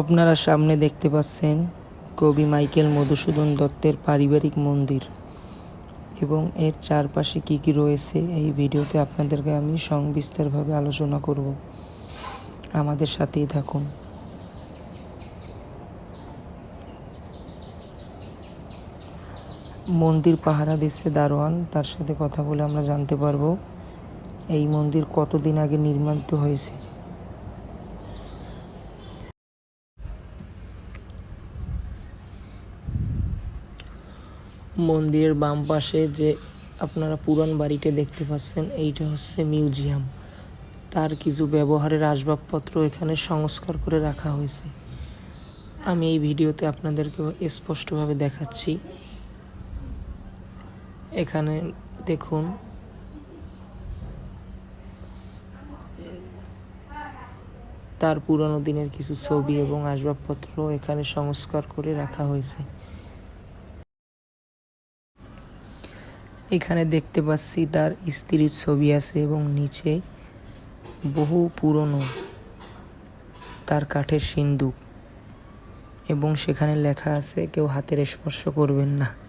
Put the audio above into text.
আপনারা সামনে দেখতে পাচ্ছেন কবি মাইকেল মধুসূদন দত্তের পারিবারিক মন্দির এবং এর চারপাশে কি কি রয়েছে এই ভিডিওতে আপনাদেরকে আমি সংবিস্তারভাবে আলোচনা করব। আমাদের সাথেই থাকুন। মন্দির পাহারা দিচ্ছে দারোয়ান, তার সাথে কথা বলে আমরা জানতে পারব, এই মন্দির কতদিন আগে নির্মিত হয়েছে? মন্দিরের বাম পাশে যে আপনারা পুরান বাড়িটা দেখতে পাচ্ছেন, এইটা হচ্ছে মিউজিয়াম। তার কিছু ব্যবহারের আসবাবপত্র এখানে সংস্কার করে রাখা হয়েছে। আমি এই ভিডিওতে আপনাদেরকে স্পষ্টভাবে দেখাচ্ছি। এখানে দেখুন, তার পুরনো দিনের কিছু ছবি এবং আসবাবপত্র এখানে সংস্কার করে রাখা হয়েছে। এখানে দেখতে পাচ্ছি তার স্ত্রীর ছবি আছে এবং নিচে বহু পুরনো তার কাঠের সিন্দুক এবং সেখানে লেখা আছে, কেউ হাতের স্পর্শ করবেন না।